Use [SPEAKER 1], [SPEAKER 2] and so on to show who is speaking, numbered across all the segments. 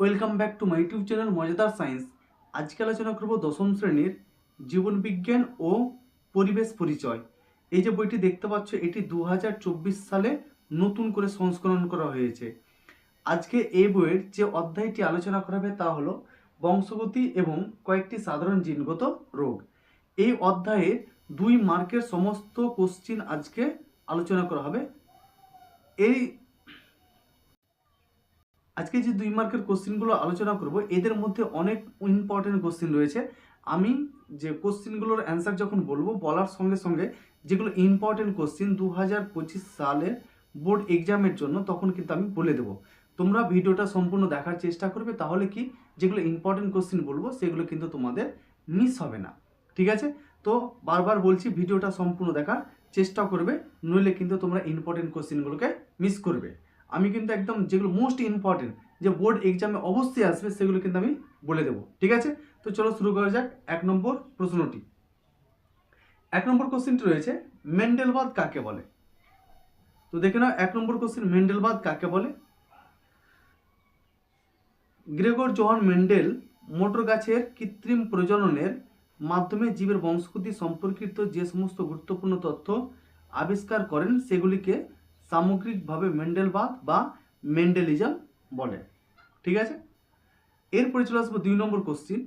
[SPEAKER 1] Welcome back to my YouTube channel মজাদার science আজকে আলোচনা করব দশম শ্রেণির জীবনবিজ্ঞান ও পরিবেশ পরিচয়। এই যে বইটি দেখতে পাচ্ছ, এটি দু হাজার চব্বিশ সালে নতুন করে সংস্করণ করা হয়েছে। আজকে এই বইয়ের যে অধ্যায়টি আলোচনা করা হবে তা হলো বংশগতি এবং কয়েকটি সাধারণ জিনগত রোগ। এই অধ্যায়ে দুই মার্কের সমস্ত কোশ্চিন আজকে আলোচনা করা হবে। এই আজকে যে দুই মার্কের কোশ্চেনগুলো আলোচনা করব, এদের মধ্যে অনেক ইম্পর্টেন্ট কোশ্চেন রয়েছে। আমি যে কোশ্চেনগুলোর অ্যান্সার যখন বলব, বলার সঙ্গে সঙ্গে যেগুলো ইম্পর্টেন্ট কোশ্চেন দু হাজার পঁচিশ সালের বোর্ড এক্সামের জন্য, তখন কিন্তু আমি বলে দেবো। তোমরা ভিডিওটা সম্পূর্ণ দেখার চেষ্টা করবে, তাহলে কি যেগুলো ইম্পর্টেন্ট কোশ্চেন বলব, সেগুলো কিন্তু তোমাদের মিস হবে না। ঠিক আছে? তো বারবার বলছি, ভিডিওটা সম্পূর্ণ দেখার চেষ্টা করবে, নইলে কিন্তু তোমরা ইম্পর্টেন্ট কোশ্চেনগুলোকে মিস করবে। আমি কিন্তু একদম যেগুলো মোস্ট ইম্পর্টেন্ট যে বোর্ড এক্সামে অবশ্যই আসবে, সেগুলো কিন্তু আমি বলে দেবো। ঠিক আছে? তো চলো শুরু করা যাক। এক নম্বর প্রশ্নটি। এক নম্বর কোশ্চেনটি রয়েছে মেন্ডেলবাদ কাকে বলে? তো দেখে নাও, এক নম্বর কোশ্চেন মেন্ডেলবাদ কাকে বলে? গ্রেগর জোহান মেন্ডেল মোটর গাছের কৃত্রিম প্রজননের মাধ্যমে জীবের বংশগতি সম্পর্কিত যে সমস্ত গুরুত্বপূর্ণ তথ্য আবিষ্কার করেন, সেগুলিকে সামগ্রিকভাবে মেন্ডেলবাদ বা মেন্ডেলিজম বলে। ঠিক আছে? এরপরে চলে আসব দুই নম্বর কোশ্চিন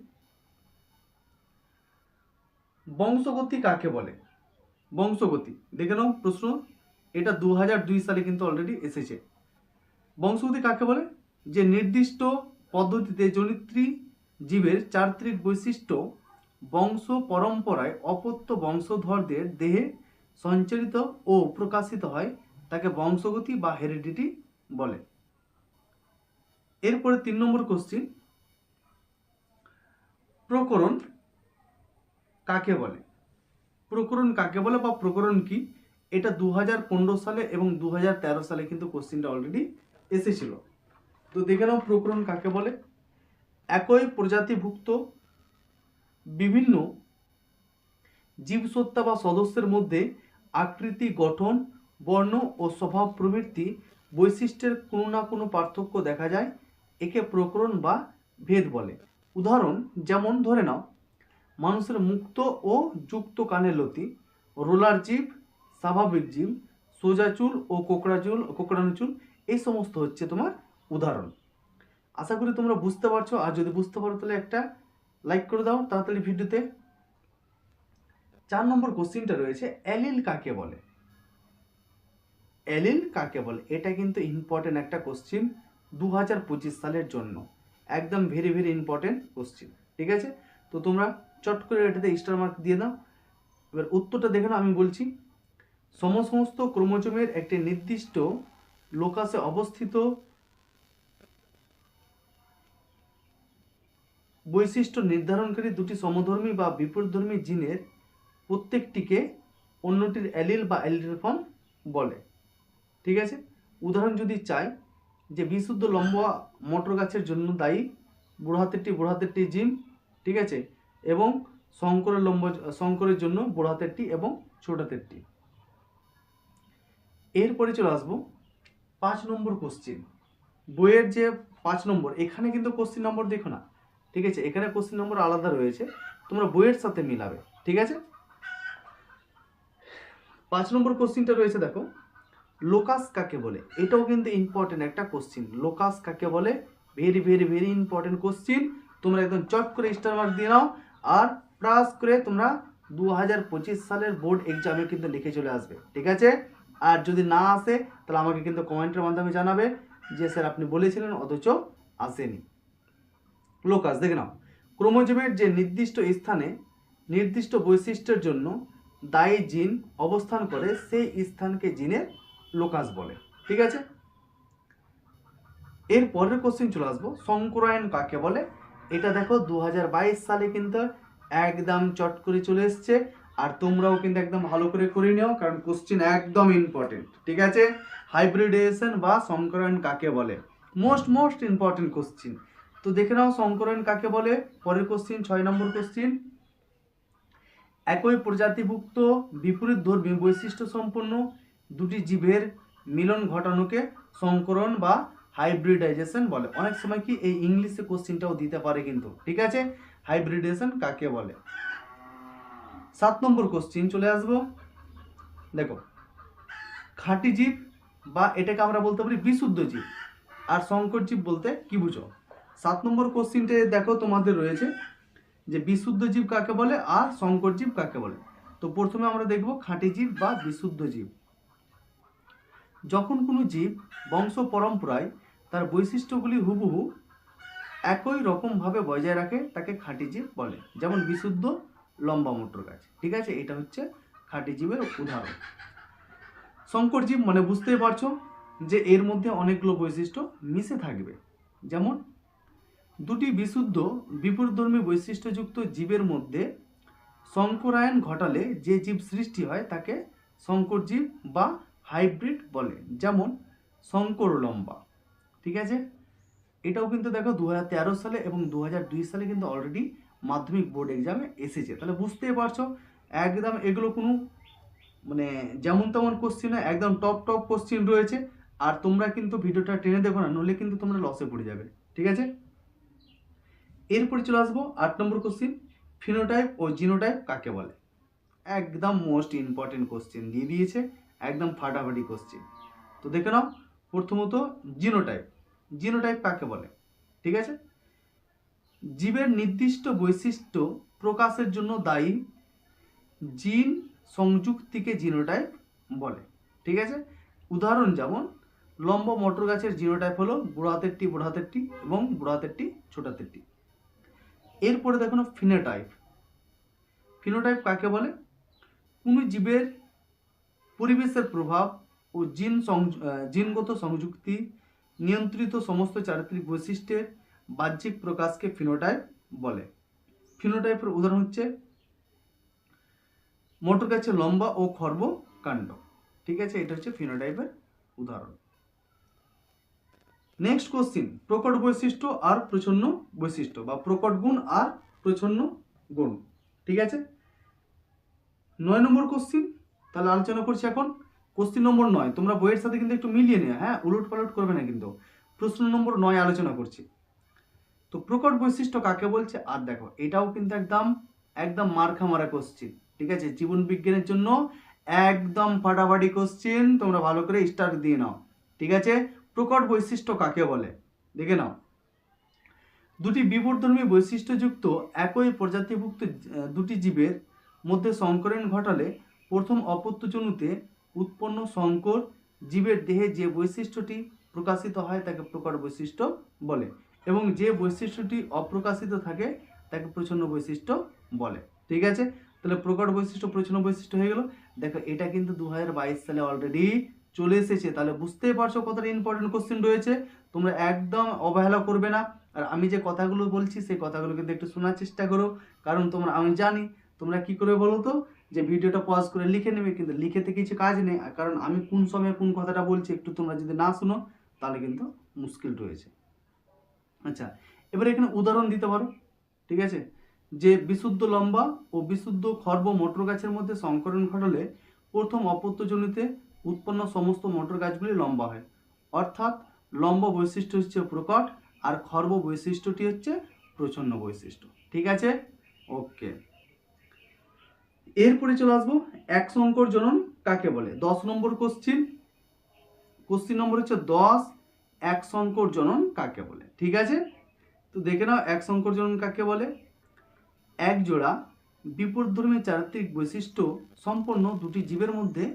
[SPEAKER 1] বংশগতি কাকে বলে? বংশগতি, দেখে নাও প্রশ্ন। এটা দু দুই সালে কিন্তু অলরেডি এসেছে। বংশগতি কাকে বলে? যে নির্দিষ্ট পদ্ধতিতে জনিত্রী জীবের চারিত্রিক বৈশিষ্ট্য বংশ পরম্পরায় অপত্য বংশধরদের দেহে সঞ্চারিত ও প্রকাশিত হয় তাকে বংশগতি বা হেরিডিটি বলে। এরপরে তিন নম্বর কোশ্চিন প্রকরণ কাকে বলে? প্রকরণ কাকে বলে বা প্রকরণ কি? এটা দু হাজার পনেরো সালে এবং দু হাজার তেরো সালে কিন্তু কোশ্চিনটা অলরেডি এসেছিল। তো দেখে নাও প্রকরণ কাকে বলে? একই প্রজাতিভুক্ত বিভিন্ন জীবসত্তা বা সদস্যের মধ্যে আকৃতি গঠন বর্ণ ও স্বভাব প্রভৃতি বৈশিষ্ট্যের কোনো না কোনো পার্থক্য দেখা যায়, একে প্রকরণ বা ভেদ বলে। উদাহরণ যেমন ধরে নাও, মানুষের মুক্ত ও যুক্ত কানের লতি, রোলার জীব স্বাভাবিক জীব সোজা চুল ও কোকড়া চুল, কোকড়ানো চুল, এই সমস্ত হচ্ছে তোমার উদাহরণ। আশা করি তোমরা বুঝতে পারছ। আর যদি বুঝতে পারো, তাহলে একটা লাইক করে দাও তাড়াতাড়ি ভিডিওতে। চার নম্বর কোশ্চিনটা রয়েছে, অ্যালিল কাকে বলে? অ্যালিল কাকে বলে। এটা কিন্তু ইম্পর্টেন্ট একটা কোশ্চিন দু হাজার পঁচিশ সালের জন্য। একদম ভেরি ভেরি ইম্পর্টেন্ট কোশ্চিন ঠিক আছে? তো তোমরা চট করে এটাতে স্টার মার্ক দিয়ে দাও। এবার উত্তরটা দেখে আমি বলছি। সমসমস্ত ক্রোমোজোমের একটি নির্দিষ্ট লোকাসে অবস্থিত বৈশিষ্ট্য নির্ধারণকারী দুটি সমধর্মী বা বিপরীতধর্মী জিনের প্রত্যেকটিকে অন্যটির অ্যালিল বা অ্যালিল ফর্ম বলে। ঠিক আছে? উদাহরণ যদি চাই যে বিশুদ্ধ লম্বা মটর গাছের জন্য দায়ী বুড়ো হাতেরটি হাতেরটি জিন, ঠিক আছে? এবং শঙ্করের লম্ব, শঙ্করের জন্য বুড়ো হাতেরটি এবং ছোট হাতেরটি। এরপরে চলে আসব পাঁচ নম্বর কোশ্চিন বইয়ের যে পাঁচ নম্বর, এখানে কিন্তু কোশ্চিন নম্বর দেখো না, ঠিক আছে? এখানে কোশ্চিন নম্বর আলাদা রয়েছে, তোমরা বইয়ের সাথে মিলাবে, ঠিক আছে? পাঁচ নম্বর কোশ্চিনটা রয়েছে দেখো লোকাস কাকে বলে? এটাও কিন্তু ইম্পর্টেন্ট একটা কোশ্চিন লোকাস কাকে বলে? Very very very important question তোমরা একদম চট করে স্টার মার্ক দিয়ে নাও আর প্লাস করে তোমরা দু হাজার পঁচিশ সালের বোর্ড এক্সামে কিন্তু লিখে চলে আসবে, ঠিক আছে? আর যদি না আসে, তাহলে আমাকে কিন্তু কমেন্টের মাধ্যমে জানাবে যে স্যার আপনি বলেছিলেন, অথচ আসেনি। লোকাস দেখে নাও। ক্রোমোজোমের যে নির্দিষ্ট স্থানে নির্দিষ্ট বৈশিষ্ট্যের জন্য দায়ী জিন অবস্থান করে, সেই স্থানকে জিনের লোকাস বলে, ঠিক আছে? এর পরের কোশ্চেন চলে আসব। শঙ্করায়ন কাকে বলে? এটা দেখো দু হাজার বাইশ সালে কিন্তু একদম চট করে চলে এসছে, আর তোমরাও কিন্তু একদম ভালো করে করে নিও, কারণ কোশ্চেন একদম ইম্পর্টেন্ট ঠিক আছে? হাইব্রিডেশন বা সংকরায়ন কাকে বলে? মোস্ট মোস্ট ইম্পর্টেন্ট কোশ্চিন তো দেখে নাও সংকরায়ন কাকে বলে? পরের কোশ্চিন ছয় নম্বর কোশ্চিন একই প্রজাতিভুক্ত বিপরীত ধর্মী বৈশিষ্ট্য সম্পন্ন দুটি জীবের মিলন ঘটানোকে সংকরণ বা হাইব্রিডাইজেশন বলে। অনেক সময় কি এই ইংলিশে কোশ্চিনটাও দিতে পারে কিন্তু, ঠিক আছে? হাইব্রিডেশন কাকে বলে? সাত নম্বর কোশ্চিন চলে আসব। দেখো, খাঁটি জীব বা এটাকে আমরা বলতে পারি বিশুদ্ধ জীব। আর সংকর জীব বলতে কি বুঝো? সাত নম্বর কোশ্চিনটে দেখো তোমাদের রয়েছে যে বিশুদ্ধ জীব কাকে বলে আর সংকর জীব কাকে বলে। তো প্রথমে আমরা দেখব খাঁটি জীব বা বিশুদ্ধ জীব। যখন কোনো জীব বংশ পরম্পরায় তার বৈশিষ্ট্যগুলি হুবহু একই রকমভাবে বজায় রাখে, তাকে খাঁটি জীব বলে। যেমন বিশুদ্ধ লম্বা মোটর গাছ। ঠিক আছে? এটা হচ্ছে খাঁটি জীবের উদাহরণ। সংকর জীব মানে বুঝতেই পারছ যে এর মধ্যে অনেকগুলো বৈশিষ্ট্য মিশে থাকবে। যেমন, দুটি বিশুদ্ধ বিপরীতধর্মী বৈশিষ্ট্যযুক্ত জীবের মধ্যে সংকরায়ন ঘটালে যে জীব সৃষ্টি হয়, তাকে সংকর জীব বা হাইব্রিড বলে, যেমন শঙ্কর লম্বা, ঠিক আছে? এটাও কিন্তু দেখো দু হাজার তেরো সালে এবং দু হাজার দুই সালে কিন্তু অলরেডি মাধ্যমিক বোর্ড এক্সামে এসেছে। তাহলে বুঝতেই পারছ, একদম এগুলো কোনো মানে যেমন তেমন কোশ্চিন নয় একদম টপ টপ কোশ্চিন রয়েছে। আর তোমরা কিন্তু ভিডিওটা টেনে দেখো না নলে কিন্তু তোমরা লসে পড়ে যাবে, ঠিক আছে? এরপরে চলে আসব আট নম্বর কোশ্চিন ফিনোটাইপ ও জিনোটাইপ কাকে বলে? একদম মোস্ট ইম্পর্টেন্ট কোশ্চেন দিয়ে দিয়েছে। একদম ফাটাফাটি কোশ্চেন তো দেখে নাও, প্রথমত জিনোটাইপ জিনোটাইপ কাকে বলে? ঠিক আছে? জীবের নির্দিষ্ট বৈশিষ্ট্য প্রকাশের জন্য দায়ী জিন সংযুক্তিকে জিনোটাইপ বলে। ঠিক আছে? উদাহরণ যেমন, লম্ব মটর গাছের জিনোটাইপ হলো বুড়ো হাতের টি এবং বুড়ো হাতের টি, ছোট হাতের টি। এরপরে দেখো ফিনোটাইপ ফিনোটাইপ কাকে বলে? কোনো জীবের পরিবেশের প্রভাব ও জিন জিনগত সংযুক্তি নিয়ন্ত্রিত সমস্ত চারিত্রিক বৈশিষ্ট্যের বাহ্যিক প্রকাশকে ফিনোটাইপ বলে। ফিনোটাইপের উদাহরণ হচ্ছে মোটর গাছের লম্বা ও খর্ব কাণ্ড। ঠিক আছে? এটা হচ্ছে ফিনোটাইপের উদাহরণ। নেক্সট কোশ্চিন প্রকট বৈশিষ্ট্য আর প্রচ্ছন্ন বৈশিষ্ট্য বা প্রকট গুণ আর প্রচ্ছন্ন গুণ। ঠিক আছে? নয় নম্বর কোশ্চিন তাহলে আলোচনা করছি এখন কোশ্চিন নম্বর নয়। তোমরা বইয়ের সাথে কিন্তু একটু মিলিয়ে নিও হ্যাঁ? উলট পালট করবে না কিন্তু। প্রশ্ন নম্বর নয় আলোচনা করছি। তো প্রকট বৈশিষ্ট্য কাকে বলছে? আর দেখো, এটাও কিন্তু একদম একদম মার্খা মারা কোশ্চিন ঠিক আছে? জীবন বিজ্ঞানের জন্য একদম ফাটাফাটি কোশ্চিন তোমরা ভালো করে স্টার দিয়ে নাও, ঠিক আছে? প্রকট বৈশিষ্ট্য কাকে বলে? দেখে নাও। দুটি বিবর্ধর্মী বৈশিষ্ট্যযুক্ত একই প্রজাতিভুক্ত দুটি জীবের মধ্যে সংকরণ ঘটালে প্রথম অপত্যজনুতে উৎপন্ন সংকর জীবের দেহে যে বৈশিষ্ট্যটি প্রকাশিত হয় তাকে প্রকট বৈশিষ্ট্য বলে এবং যে বৈশিষ্ট্যটি অপ্রকাশিত থাকে তাকে প্রচ্ছন্ন বৈশিষ্ট্য বলে। ঠিক আছে? তাহলে প্রকট বৈশিষ্ট্য, প্রচ্ছন্ন বৈশিষ্ট্য হয়ে গেল। দেখো, এটা কিন্তু দু হাজার বাইশ সালে অলরেডি চলে এসেছে। তাহলে বুঝতেই পারছ কতটা ইম্পর্টেন্ট কোশ্চেন রয়েছে। তোমরা একদম অবহেলা করবে না। আর আমি যে কথাগুলো বলছি, সেই কথাগুলো কিন্তু একটু শোনার চেষ্টা করো। কারণ তোমরা, আমি জানি, তোমরা কি করে বলো তো? যে ভিডিওটা পজ করে লিখে নেবে, কিন্তু লিখেতে কিছু কাজ নেই। কারণ আমি কোন সময় কোন কথাটা বলছি একটু তোমরা যদি না শোনো, তাহলে কিন্তু মুশকিল রয়েছে। আচ্ছা এবার এখানে উদাহরণ দিতে পারো, ঠিক আছে? যে বিশুদ্ধ লম্বা ও বিশুদ্ধ খর্ব মোটর গাছের মধ্যে সংকরণ ঘটালে প্রথম অপত্যজনিতে উৎপন্ন সমস্ত মোটর গাছগুলি লম্বা হয়। অর্থাৎ লম্বা বৈশিষ্ট্য হচ্ছে প্রকট, আর খর্ব বৈশিষ্ট্যটি হচ্ছে প্রচ্ছন্ন বৈশিষ্ট্য। ঠিক আছে? ওকে এরপরে চলে আসব এক সংকর জনন কাকে বলে? দশ নম্বর কোশ্চিন কোশ্চিন নম্বর হচ্ছে দশ। এক সংকর জনন কাকে বলে? ঠিক আছে? তো দেখে নাও এক সংকর জনন কাকে বলে? এক জোড়া বিপরীতধর্মী চারিত্রিক বৈশিষ্ট্য সম্পন্ন দুটি জীবের মধ্যে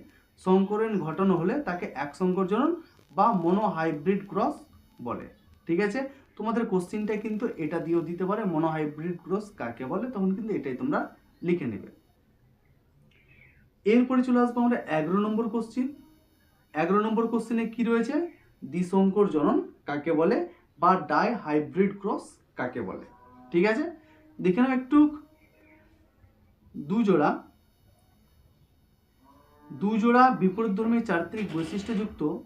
[SPEAKER 1] সংকরণ ঘটানো হলে তাকে এক সংকর জনন বা মনোহাইব্রিড ক্রস বলে। ঠিক আছে? তোমাদের কোশ্চিনটা কিন্তু এটা দিয়েও দিতে পারে মনোহাইব্রিড ক্রস কাকে বলে? তখন কিন্তু এটাই তোমরা লিখে নেবে। এরপরে চলে আসব আমরা এগারো নম্বর কোশ্চিন এগারো নম্বর কোশ্চিনে কি রয়েছে? দ্বিশঙ্কর জনন কাকে বলে বা ডাই হাইব্রিড ক্রস কাকে বলে? ঠিক আছে? দেখে নাও একটু। দুজোড়া। দুজোড়া বিপরীতধর্মী চারিত্রিক বৈশিষ্ট্যযুক্ত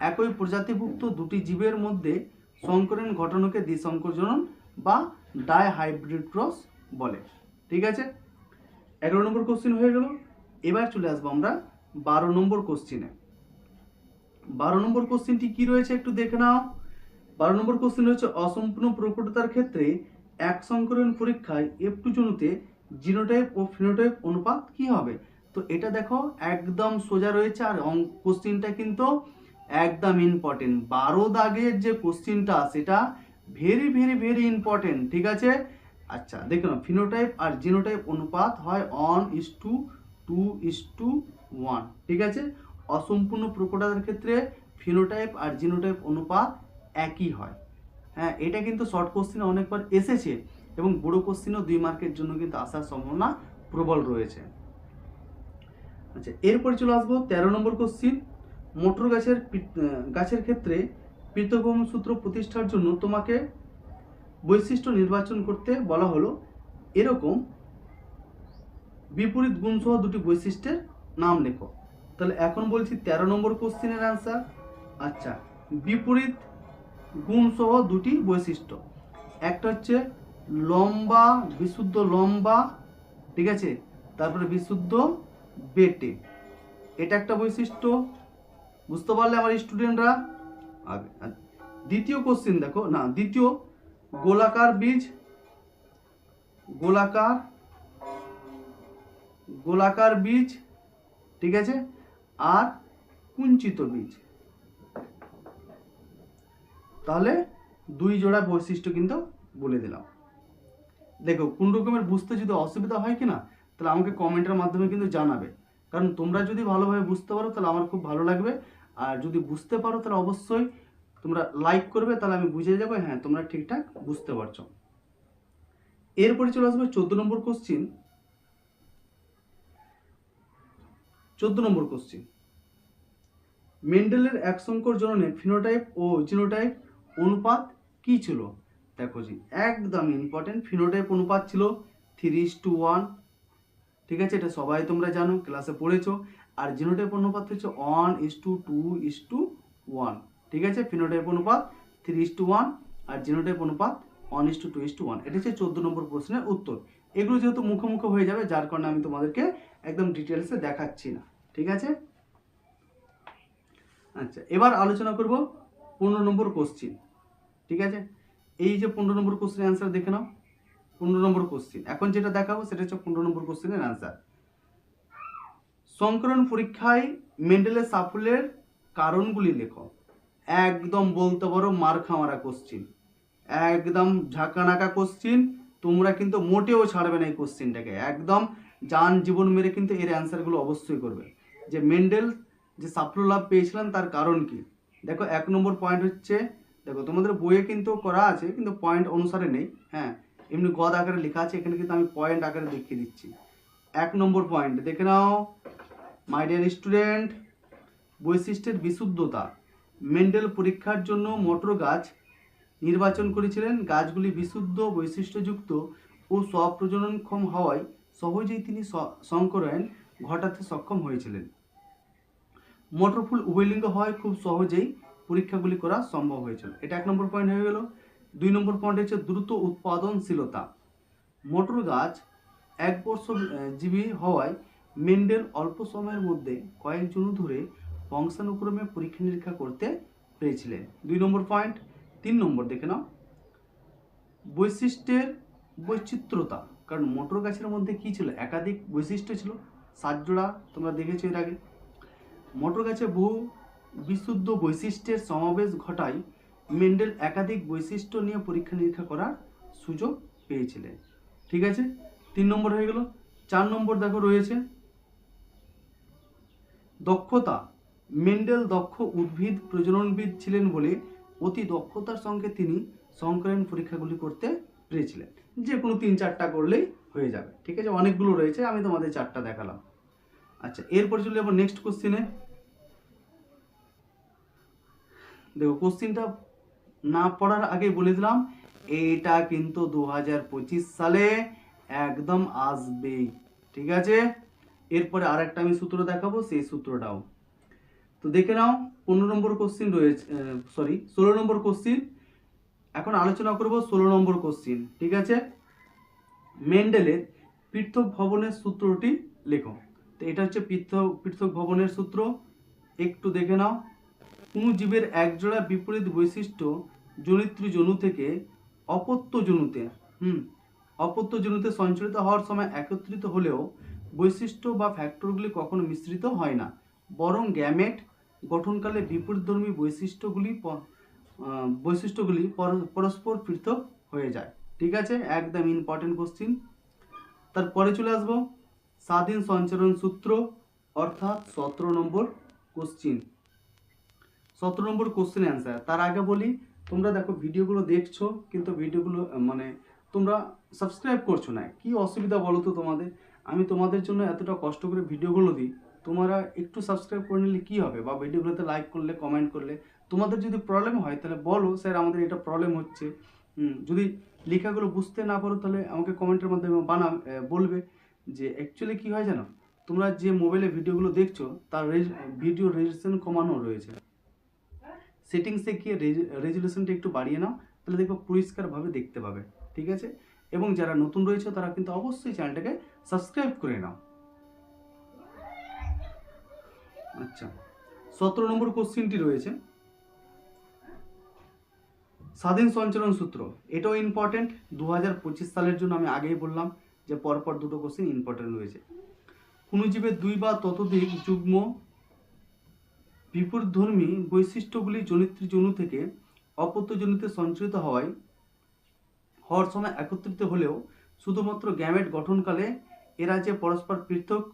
[SPEAKER 1] একই প্রজাতিভুক্ত দুটি জীবের মধ্যে সংকরণ ঘটনাকে দ্বিসংকরজনন বা ডাই হাইব্রিড ক্রস বলে। ঠিক আছে? এগারো নম্বর কোশ্চিন হয়ে গেল। এবার চলে আসব আমরা বারো নম্বর কোশ্চিনে বারো নম্বর কোশ্চিনটি কি রয়েছে একটু দেখে নাও। বারো নম্বর কোশ্চেন হচ্ছে অসম্পূর্ণ প্রকটতার ক্ষেত্রে এক সংকরণ পরীক্ষায় এফ টু জনুতে জিনোটাইপ ও ফিনোটাইপ অনুপাত কি হবে? তো এটা দেখো, একদম সোজা রয়েছে, আর কোশ্চিনটা কিন্তু একদম ইম্পর্টেন্ট বারো দাগের যে কোশ্চিনটা সেটা ভেরি ভেরি ভেরি ইম্পর্টেন্ট ঠিক আছে? আচ্ছা দেখুন ফিনোটাইপ আর জিনোটাইপ অনুপাত হয় one is to two is to one ঠিক আছে? অসম্পূর্ণ প্রকটতার ক্ষেত্রে ফিনোটাইপ আর জিনোটাইপ অনুপাত একই হয়। হ্যাঁ এটা কিন্তু শর্ট কোশ্চিনে অনেকবার এসেছে এবং বড় কোশ্চিনও দুই মার্কের জন্য কিন্তু আসার সম্ভাবনা প্রবল রয়েছে। আচ্ছা এরপরে চলে আসব তেরো নম্বর কোশ্চিন মোটর গাছের গাছের ক্ষেত্রে পৃথকম সূত্র প্রতিষ্ঠার জন্য তোমাকে বৈশিষ্ট্য নির্বাচন করতে বলা হলো। এরকম বিপরীত গুণসহ দুটি বৈশিষ্ট্যের নাম লেখো। তাহলে এখন বলছি তেরো নম্বর কোশ্চিনের অ্যান্সার আচ্ছা বিপরীত গুণসহ দুটি বৈশিষ্ট্য। একটা হচ্ছে লম্বা, বিশুদ্ধ লম্বা, ঠিক আছে? তারপরে বিশুদ্ধ বেটে। এটা একটা বৈশিষ্ট্য। বুঝতে পারলে আমার স্টুডেন্টরা? দ্বিতীয় কোশ্চিন দেখো। না, দ্বিতীয় গোলাকার বীজ, গোলাকার গোলাকার বীজ, ঠিক আছে? আর কুঞ্চিত বীজ। তাহলে দুই জোড়া বৈশিষ্ট্য কিন্তু বলে দিলাম। দেখো, কোন রকমের বুঝতে যদি অসুবিধা হয় কিনা, তাহলে আমাকে কমেন্টের মাধ্যমে কিন্তু জানাবে। কারণ তোমরা যদি ভালোভাবে বুঝতে পারো, তাহলে আমার খুব ভালো লাগবে। আর যদি বুঝতে পারো, তাহলে অবশ্যই তোমরা লাইক করবে, তাহলে আমি বুঝে যাব হ্যাঁ তোমরা ঠিকঠাক বুঝতে পারছ। এরপরে চলে আসবে চোদ্দ নম্বর কোশ্চিন চোদ্দ নম্বর কোশ্চিন মেন্ডেলের এক সংকর জননে ফিনোটাইপ ও জিনোটাইপ অনুপাত কি ছিল? দেখো জি, একদম ইম্পর্টেন্ট ফিনোটাইপ অনুপাত ছিল থ্রি টু ওয়ান ঠিক আছে? এটা সবাই তোমরা জানো ক্লাসে পড়েছো। আর জিনোটাইপ অনুপাত হচ্ছে one is to two is to one ঠিক আছে? ফিনোটাইপ অনুপাত থ্রি ইস টু ওয়ান আর জিনোটাইপ অনুপাত one is to two is to one এটা হচ্ছে চোদ্দ নম্বর প্রশ্নের উত্তর। এগুলো যেহেতু মুখোমুখি হয়ে যাবে, যার কারণে আমি তোমাদেরকে একদম ডিটেলসে দেখাচ্ছি না, ঠিক আছে? আচ্ছা এবার আলোচনা করব পনেরো নম্বর কোশ্চিন ঠিক আছে? এই যে পনেরো নম্বর কোশ্চিনের অ্যান্সার দেখে নাও, পনেরো নম্বর কোশ্চিন এখন যেটা দেখাবো সেটা হচ্ছে পনেরো নম্বর কোশ্চিনের অ্যান্সার সংকরণ পরীক্ষায় মেন্ডেলের সাফল্যের কারণগুলি লেখো। একদম বলতে পারো মার খামারা কোশ্চিন একদম ঝাঁকানাকা কোশ্চিন তোমরা কিন্তু মোটেও ছাড়বে না এই কোশ্চিনটাকে একদম যান জীবন মেরে কিন্তু এর অ্যান্সারগুলো অবশ্যই করবে। যে মেন্ডেল যে সাফল্য লাভ পেয়েছিলেন তার কারণ কি? দেখো, এক নম্বর পয়েন্ট হচ্ছে, দেখো, তোমাদের বইয়ে কিন্তু করা আছে, কিন্তু পয়েন্ট অনুসারে নেই হ্যাঁ? এমনি গদ আকারে লেখা আছে, এখানে কিন্তু আমি পয়েন্ট আকারে দেখিয়ে দিচ্ছি। এক নম্বর পয়েন্ট দেখে নাও মাই ডিয়ার স্টুডেন্ট বৈশিষ্ট্যের বিশুদ্ধতা। মেন্ডেল পরীক্ষার জন্য মোটর গাছ নির্বাচন করেছিলেন। গাছগুলি বিশুদ্ধ, বৈশিষ্ট্যযুক্ত ও স্বপ্রজননক্ষম হওয়ায় সহজেই তিনি স- সংকরায়ন ঘটাতে সক্ষম হয়েছিলেন। মোটর ফুল উভয়লিঙ্গ হওয়ায় খুব সহজেই পরীক্ষাগুলি করা সম্ভব হয়েছিল। এটা এক নম্বর পয়েন্ট হয়ে গেল। দুই নম্বর পয়েন্ট হচ্ছে দ্রুত উৎপাদনশীলতা। মোটর গাছ এক বর্ষ জীবী হওয়ায় মেন্ডেল অল্প সময়ের মধ্যে কয়েক জনু ধরে বংশানুক্রমে পরীক্ষা নিরীক্ষা করতে পেরেছিলেন। দুই নম্বর পয়েন্ট তিন নম্বর দেখে নাও। বৈশিষ্ট্যের বৈচিত্র্যতা। কারণ মোটর গাছের মধ্যে কি ছিল? একাধিক বৈশিষ্ট্য ছিল। সাত জোড়া তোমরা দেখেছ এর আগে। মোটর গাছে বহু বিশুদ্ধ বৈশিষ্ট্যের সমাবেশ ঘটায় মেন্ডেল একাধিক বৈশিষ্ট্য নিয়ে পরীক্ষা নিরীক্ষা করার সুযোগ পেয়েছিলেন ঠিক আছে? তিন নম্বর হয়ে গেল। চার নম্বর দেখো রয়েছে। দক্ষতা। মেন্ডেল দক্ষ উদ্ভিদ প্রজননবিদ ছিলেন বলে অতি দক্ষতার সঙ্গে তিনি সংকরায়ন পরীক্ষাগুলি করতে পেরেছিলেন যে কোনো তিন চারটা করলেই হয়ে যাবে। ঠিক আছে? অনেকগুলো রয়েছে, আমি তোমাদের চারটা দেখালাম। আচ্ছা এরপর চলে যাব নেক্সট কোশ্চিনে দেখো কোশ্চিনটা না পড়ার আগে বলে দিলাম, এটা কিন্তু দু হাজার পঁচিশ সালে একদম আসবেই। ঠিক আছে? এরপরে আর একটা আমি সূত্র দেখাবো, সেই সূত্রটাও। তো দেখে নাও, পনেরো নম্বর কোশ্চিন রয়েছে সরি ষোলো নম্বর কোশ্চিন এখন আলোচনা করব ষোলো নম্বর কোশ্চিন ঠিক আছে? মেন্ডেলের পৃথক ভবনের সূত্রটি লেখো। তো এটা হচ্ছে পৃথক পৃথক ভবনের সূত্র। একটু দেখে নাও। কোনো জীবের একজোড়া বিপরীত বৈশিষ্ট্য জনিত্রী জনু থেকে অপত্য জনুতে, হুম, অপত্য জনুতে সঞ্চালিত হওয়ার সময় একত্রিত হলেও বৈশিষ্ট্য বা ফ্যাক্টরগুলি কখনো মিশ্রিত হয় না। বরং গ্যামেট গঠনকালে বিপরীতধর্মী বৈশিষ্ট্যগুলি বৈশিষ্ট্যগুলি পর- পরস্পর পৃথক হয়ে যায়। ঠিক আছে? একদম ইম্পর্টেন্ট কোশ্চিন তারপরে চলে আসব। স্বাধীন সঞ্চারণ সূত্র, অর্থাৎ সতেরো নম্বর কোশ্চিন সতেরো নম্বর কোশ্চেন অ্যান্সার তার আগে বলি, তোমরা দেখো ভিডিওগুলো দেখছ, কিন্তু ভিডিওগুলো মানে তোমরা সাবস্ক্রাইব করছ না। কি অসুবিধা বলো তো তোমাদের? আমি তোমাদের জন্য এতটা কষ্ট করে ভিডিওগুলো দিই। তোমরা একটু সাবস্ক্রাইব করে নিলে কী হবে? বা ভিডিওগুলোতে লাইক করলে কমেন্ট করলে তোমাদের যদি প্রবলেম হয়, তাহলে বলো, স্যার, আমাদের এটা প্রবলেম হচ্ছে। যদি লেখাগুলো বুঝতে না পারো, তাহলে আমাকে কমেন্টের মাধ্যমে বানা বলবে যে অ্যাকচুয়ালি কী হয় জানো? তোমরা যে মোবাইলে ভিডিওগুলো দেখছ, তার ভিডিও রেজিস্ট্রেশন কমানো রয়েছে। সেটিংসে গিয়ে রেজুলেশনটা একটু বাড়িয়ে নাও, তাহলে দেখবে পরিষ্কারভাবে দেখতে পাবে, ঠিক আছে? এবং যারা নতুন রয়েছে, তারা কিন্তু অবশ্যই চ্যানেলটাকে সাবস্ক্রাইব করে নাও। আচ্ছা সতেরো নম্বর কোশ্চিনটি রয়েছে। স্বাধীন সঞ্চালন সূত্র, এটাও ইম্পর্টেন্ট দু হাজার পঁচিশ সালের জন্য আমি আগেই বললাম যে পরপর দুটো কোশ্চিন ইম্পর্টেন্ট রয়েছে। কোনো জীবের দুই বা ততোধিক যুগ্ম বিপরীতধর্মী বৈশিষ্ট্যগুলি জনিত্রী জনু থেকে অপত্য জনুতে সঞ্চালিত হওয়ায় হওয়ার সময় একত্রিত হলেও শুধুমাত্র গ্যামেট গঠনকালে এরা যে পরস্পর পৃথক,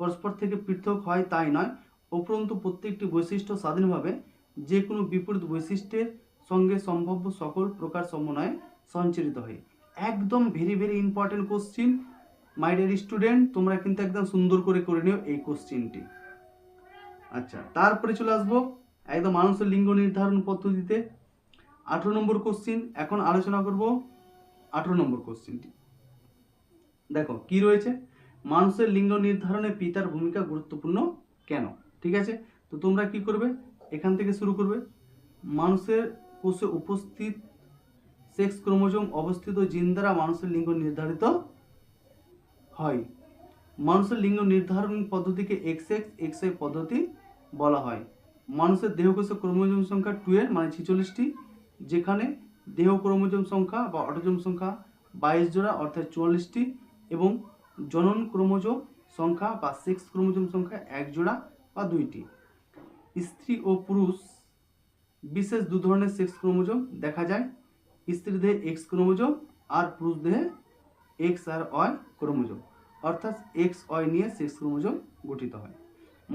[SPEAKER 1] পরস্পর থেকে পৃথক হয় তাই নয়, উপরন্তু প্রত্যেকটি বৈশিষ্ট্য স্বাধীনভাবে যে কোনো বিপরীত বৈশিষ্ট্যের সঙ্গে সম্ভাব্য সকল প্রকার সমন্বয়ে সঞ্চারিত হয়। একদম very very important question my dear student তোমরা কিন্তু একদম সুন্দর করে করে নিও এই কোশ্চিনটি আচ্ছা তারপরে চলে আসব একদম মানুষের লিঙ্গ নির্ধারণ পদ্ধতিতে। আঠেরো নম্বর কোশ্চিন এখন আলোচনা করব আঠেরো নম্বর কোশ্চিনটি দেখো, কি রয়েছে? মানুষের লিঙ্গ নির্ধারণে পিতার ভূমিকা গুরুত্বপূর্ণ কেন? ঠিক আছে? তো তোমরা কি করবে? এখান থেকে শুরু করবে। মানুষের কোষে উপস্থিত সেক্স ক্রোমোজোম অবস্থিত জিন দ্বারা মানুষের লিঙ্গ নির্ধারিত হয়। মানুষের লিঙ্গ নির্ধারণ পদ্ধতিকে এক্স এক্স এক্স আই পদ্ধতি বলা হয়। মানুষের দেহকোষে ক্রোমোজোম সংখ্যা টুয়েলভ মানে ছেচল্লিশটি, যেখানে দেহ ক্রোমোজোম সংখ্যা বা অটোজোম সংখ্যা বাইশ জোড়া অর্থাৎ চুয়াল্লিশটি এবং জনন ক্রোমোজোম সংখ্যা বা সেক্স ক্রোমোজোম সংখ্যা এক জোড়া বা দুইটি। স্ত্রী ও পুরুষ বিশেষ দু ধরনের সেক্স ক্রোমোজোম দেখা যায়। স্ত্রী দেহে এক্স ক্রোমোজোম আর পুরুষ দেহে এক্স আর অয় ক্রোমোজোম অর্থাৎ এক্স অয় নিয়ে সেক্স ক্রোমোজোম গঠিত হয়।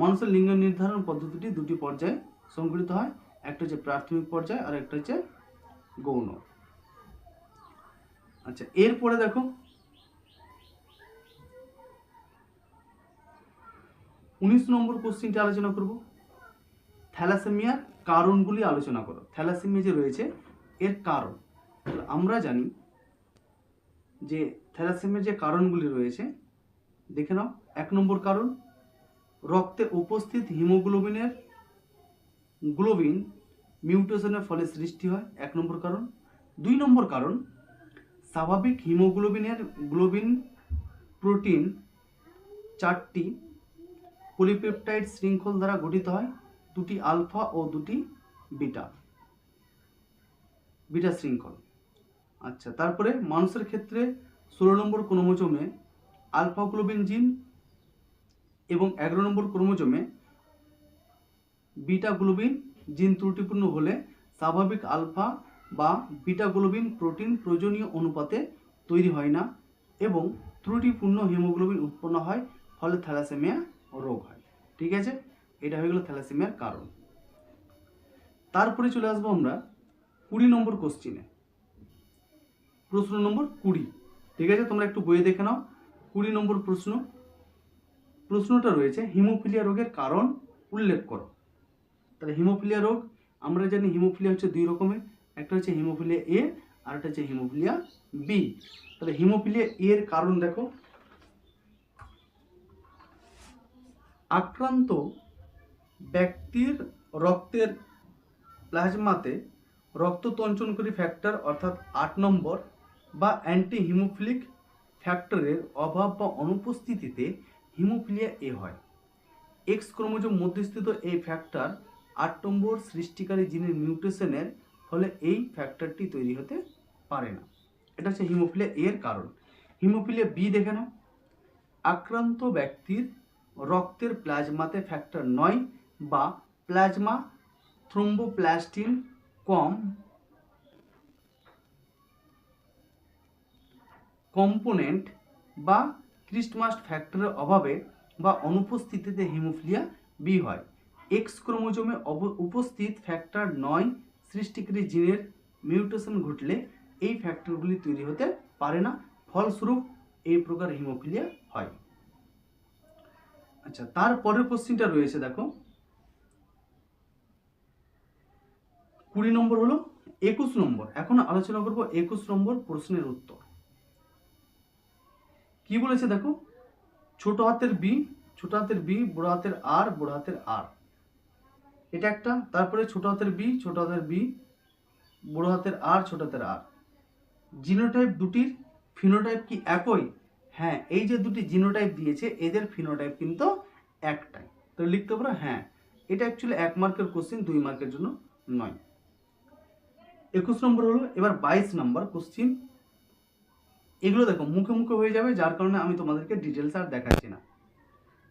[SPEAKER 1] মানুষের লিঙ্গ নির্ধারণ পদ্ধতিটি দুটি পর্যায়ে সংগঠিত হয়। একটা হচ্ছে প্রাথমিক পর্যায় আর একটা হচ্ছে গৌণ। আচ্ছা এরপরে দেখো উনিশ নম্বর কোশ্চিনটা আলোচনা করব। থ্যালাসেমিয়ার কারণগুলি আলোচনা করো। থ্যালাসেমিয়া যে রয়েছে, এর কারণ। আমরা জানি যে থ্যালাসেমিয়ার যে কারণগুলি রয়েছে, দেখে নাও, এক নম্বর কারণ, রক্তে উপস্থিত হিমোগ্লোবিনের গ্লোবিন মিউটেশনের ফলে সৃষ্টি হয়, এক নম্বর কারণ। দুই নম্বর কারণ, স্বাভাবিক হিমোগ্লোবিনের গ্লোবিন প্রোটিন চারটি পলিপেপটাইড শৃঙ্খল দ্বারা গঠিত হয় দুটি আলফা ও দুটি বিটা। বিটা শৃঙ্খল। আচ্ছা তারপরে মানুষের ক্ষেত্রে ষোলো নম্বর ক্রোমোজোমে আলফা গ্লোবিন জিন এবং এগারো নম্বর ক্রোমোজোমে বিটা গ্লোবিন জিন ত্রুটিপূর্ণ হলে স্বাভাবিক আলফা বা বিটা গ্লোবিন প্রোটিন প্রয়োজনীয় অনুপাতে তৈরি হয় না এবং ত্রুটিপূর্ণ হিমোগ্লোবিন উৎপন্ন হয়, ফলে থ্যালাসেমিয়া রোগ হয়। ঠিক আছে? এটা হয়ে গেল থ্যালাসেমিয়ার কারণ। তারপরে চলে আসব আমরা কুড়ি নম্বর কোশ্চিনে প্রশ্ন নম্বর কুড়ি। ঠিক আছে, তোমরা একটু বইয়ে দেখে নাও। কুড়ি নম্বর প্রশ্ন। প্রশ্নটা রয়েছে, হিমোফিলিয়া রোগের কারণ উল্লেখ করো। তাহলে হিমোফিলিয়া রোগ, আমরা জানি হিমোফিলিয়া হচ্ছে দুই রকমের। একটা হচ্ছে হিমোফিলিয়া এ, আর একটা হচ্ছে হিমোফিলিয়া বি। তাহলে হিমোফিলিয়া এর কারণ দেখো। আক্রান্ত ব্যক্তির রক্তের প্লাজমাতে রক্ত তঞ্চনকারী ফ্যাক্টর অর্থাৎ আট নম্বর বা অ্যান্টি হিমোফিলিক ফ্যাক্টরের অভাব বা অনুপস্থিতিতে হিমোফিলিয়া এ হয়। এক্স ক্রোমোজোম মধ্যস্থিত এই ফ্যাক্টর আট নম্বর সৃষ্টিকারী জিনের মিউটেশনের ফলে এই ফ্যাক্টরটি তৈরি হতে পারে না। এটা হচ্ছে হিমোফিলিয়া এর কারণ। হিমোফিলিয়া বি দেখে নাও। আক্রান্ত ব্যক্তির রক্তের প্লাজমাতে ফ্যাক্টর নয় বা প্লাজমা থ্রোম্বোপ্লাস্টিন কম কম্পোনেন্ট বা ক্রিস্টমাস ফ্যাক্টরের অভাবে বা অনুপস্থিতিতে হিমোফিলিয়া বি হয়। এক্স ক্রোমোজোমে উপস্থিত ফ্যাক্টর নয় সৃষ্টিকারী জিনের মিউটেশন ঘটলে এই ফ্যাক্টরগুলি তৈরি হতে পারে না। ফলস্বরূপ এই প্রকার হিমোফিলিয়া হয়। আচ্ছা তারপরের কোশ্চিনটা রয়েছে, দেখো। কুড়ি নম্বর হলো একুশ নম্বর। এখন আলোচনা করব একুশ নম্বর প্রশ্নের উত্তর। কি বলেছে দেখো? ছোট হাতের বি, ছোট হাতের বি, বড় হাতের আর, বড় হাতের আর। এটা একটা, তারপরে ছোট হাতের বি, ছোট হাতের বি, বড় হাতের আর, ছোট হাতের আর। জিনোটাইপ দুটির ফিনোটাইপ কি একই? হ্যাঁ এই যে দুটি জিনোটাইপ দিয়েছে, এদের ফিনোটাইপ কিন্তু একটাই। তো লিখতে পারো হ্যাঁ। এটা অ্যাকচুয়ালি এক মার্কের কোশ্চেন দুই মার্কের জন্য নয়। একুশ নম্বর হলো, এবার বাইশ নম্বর কোশ্চিন এগুলো দেখো মুখে মুখে হয়ে যাবে, যার কারণে আমি তোমাদেরকে ডিটেলস আর দেখাচ্ছি না।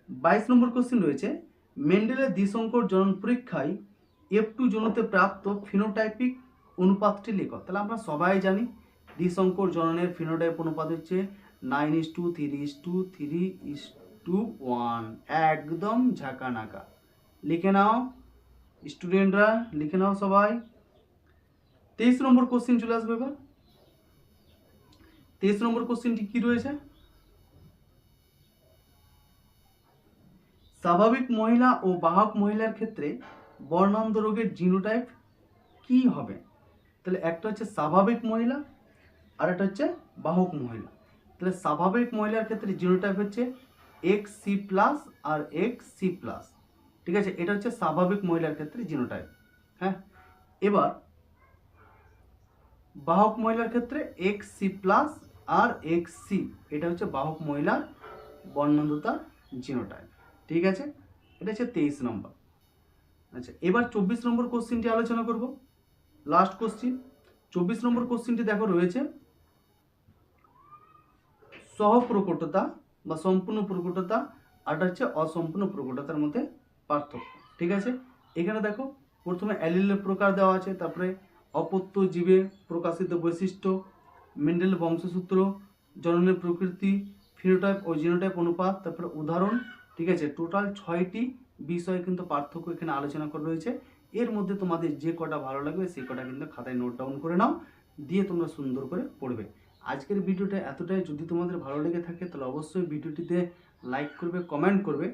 [SPEAKER 1] বাইশ নম্বর কোশ্চিন রয়েছে মেন্ডেলের দ্বিসংকর জনন পরীক্ষায় এফ টু জনতে প্রাপ্ত ফিনোটাইপিক অনুপাতটি লেখ। তাহলে আমরা সবাই জানি, দ্বিসংকর জননের ফিনোটাইপ অনুপাত হচ্ছে nine is to three is to three is to one একদম ঝাঁকানাকা। লিখে নাও স্টুডেন্টরা লিখে নাও সবাই। তেইশ নম্বর কোশ্চিন চলে আসবে এবার। তেইশ নম্বর কোশ্চিনটি কি রয়েছে? স্বাভাবিক মহিলা ও বাহক মহিলার ক্ষেত্রে বর্ণান্ধ রোগের জিনোটাইপ কি হবে? তাহলে একটা হচ্ছে স্বাভাবিক মহিলা, আর একটা হচ্ছে বাহক মহিলা। তাহলে স্বাভাবিক মহিলার ক্ষেত্রে জিনোটাইপ হচ্ছে এক্স সি প্লাস আর এক্স সি প্লাস ঠিক আছে? এটা হচ্ছে স্বাভাবিক মহিলার ক্ষেত্রে জিনোটাইপ হ্যাঁ? এবার বাহক মহিলার ক্ষেত্রে এক্স সি প্লাস আর এক্স সি এটা হচ্ছে বাহক মহিলার বর্ণান্ধতার জিনোটাইপ ঠিক আছে? এটা হচ্ছে তেইশ নম্বর। আচ্ছা এবার চব্বিশ নম্বর কোশ্চিনটি আলোচনা করব। লাস্ট কোশ্চিন চব্বিশ নম্বর কোশ্চিনটি দেখো রয়েছে। সহপ্রকটতা বা সম্পূর্ণ প্রকটতা আরটা হচ্ছে অসম্পূর্ণ প্রকটতার মধ্যে পার্থক্য। ঠিক আছে? এখানে দেখো, প্রথমে অ্যালিলের প্রকার দেওয়া আছে, তারপরে অপত্য জীবে প্রকাশিত বৈশিষ্ট্য, মেন্ডেল বংশসূত্র, জননের প্রকৃতি, ফিনোটাইপ ও জিনোটাইপ অনুপাত, তারপরে উদাহরণ, ঠিক আছে? টোটাল ছয়টি বিষয় কিন্তু পার্থক্য এখানে আলোচনা করা রয়েছে। এর মধ্যে তোমাদের যে কটা ভালো লাগবে, সেই কটা কিন্তু খাতায় নোট ডাউন করে নাও, দিয়ে তোমরা সুন্দর করে পড়বে। আজকের ভিডিওটা এতটাই। যদি তোমাদের ভালো লেগে থাকে, তাহলে অবশ্যই ভিডিওটিতে লাইক করবে কমেন্ট করবে।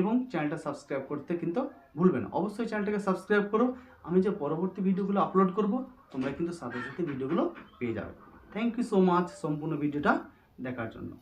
[SPEAKER 1] এবং চ্যানেলটা সাবস্ক্রাইব করতে কিন্তু ভুলবে না। অবশ্যই চ্যানেলটাকে সাবস্ক্রাইব করো। আমি যে পরবর্তী ভিডিওগুলো আপলোড করব, তোমরা কিন্তু সাথে সাথে ভিডিওগুলো পেয়ে যাবে। থ্যাংক ইউ সো মাচ সম্পূর্ণ ভিডিওটা দেখার জন্য।